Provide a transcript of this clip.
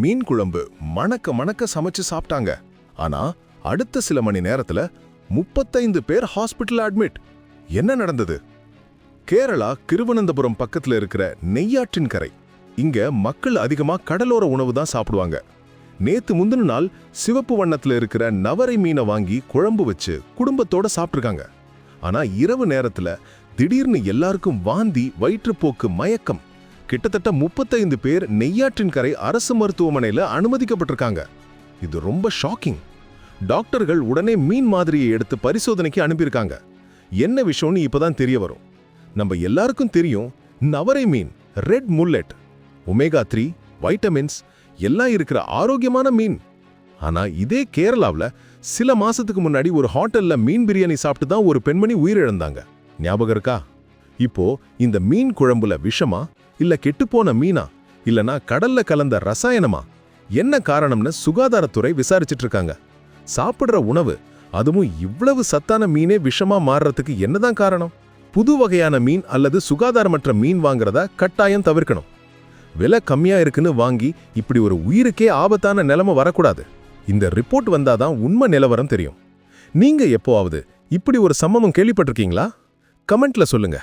மீன் குழம்பு மணக்க மணக்க சமைச்சு சாப்பிட்டாங்க. ஆனா அடுத்த சில மணி நேரத்துல முப்பத்தைந்து பேர் ஹாஸ்பிட்டல் அட்மிட். என்ன நடந்தது? கேரளா திருவனந்தபுரம் பக்கத்துல இருக்கிற நெய்யாற்றின் கரை. இங்க மக்கள் அதிகமா கடலோர உணவு தான் சாப்பிடுவாங்க. நேத்து முந்தின நாள் சிவப்பு வண்ணத்துல இருக்கிற நவரை மீனை வாங்கி குழம்பு வச்சு குடும்பத்தோட சாப்பிட்ருக்காங்க ஆனா இரவு நேரத்துல திடீர்னு எல்லாருக்கும் வாந்தி வயிற்றுப்போக்கு மயக்கம். கிட்டத்தட்ட முப்பத்தைந்து பேர் நெய்யாற்றின் கரை அரசு மருத்துவமனையில் அனுமதிக்கப்பட்டிருக்காங்க. இது ரொம்ப ஷாக்கிங். டாக்டர்கள் உடனே மீன் மாதிரியை எடுத்து பரிசோதனைக்கு அனுப்பியிருக்காங்க. என்ன விஷயம்னு இப்போதான் தெரிய வரும். நம்ம எல்லாருக்கும் தெரியும் நவரை மீன் red mullet omega three vitamins எல்லாம் இருக்கிற ஆரோக்கியமான மீன். ஆனால் இதே கேரளாவில் சில மாசத்துக்கு முன்னாடி ஒரு ஹோட்டல்ல மீன் பிரியாணி சாப்பிட்டு தான் ஒரு பெண்மணி உயிரிழந்தாங்க. ஞாபகம் இருக்கா? இப்போ இந்த மீன் குழம்புல விஷமா இல்ல கெட்டுப்போன மீனா? இல்லனா கடல்ல கலந்த ரசாயனமா? என்ன காரணம்னு சுகாதாரத்துறை விசாரிச்சிட்டு இருக்காங்க சாப்பிடுற உணவு அதுவும் இவ்வளவு சத்தான மீனே விஷமா மாறுறதுக்கு என்னதான் காரணம்? புது வகையான மீன் அல்லது சுகாதாரமற்ற மீன் வாங்குறத கட்டாயம் தவிர்க்கணும். விலை கம்மியா இருக்குன்னு வாங்கி இப்படி ஒரு உயிருக்கே ஆபத்தான நிலைமை வரக்கூடாது. இந்த ரிப்போர்ட் வந்தாதான் உண்மை நிலவரம் தெரியும். நீங்க எப்போவாவது இப்படி ஒரு சம்பவம் கேள்விப்பட்டிருக்கீங்களா? கமெண்ட்ல சொல்லுங்க.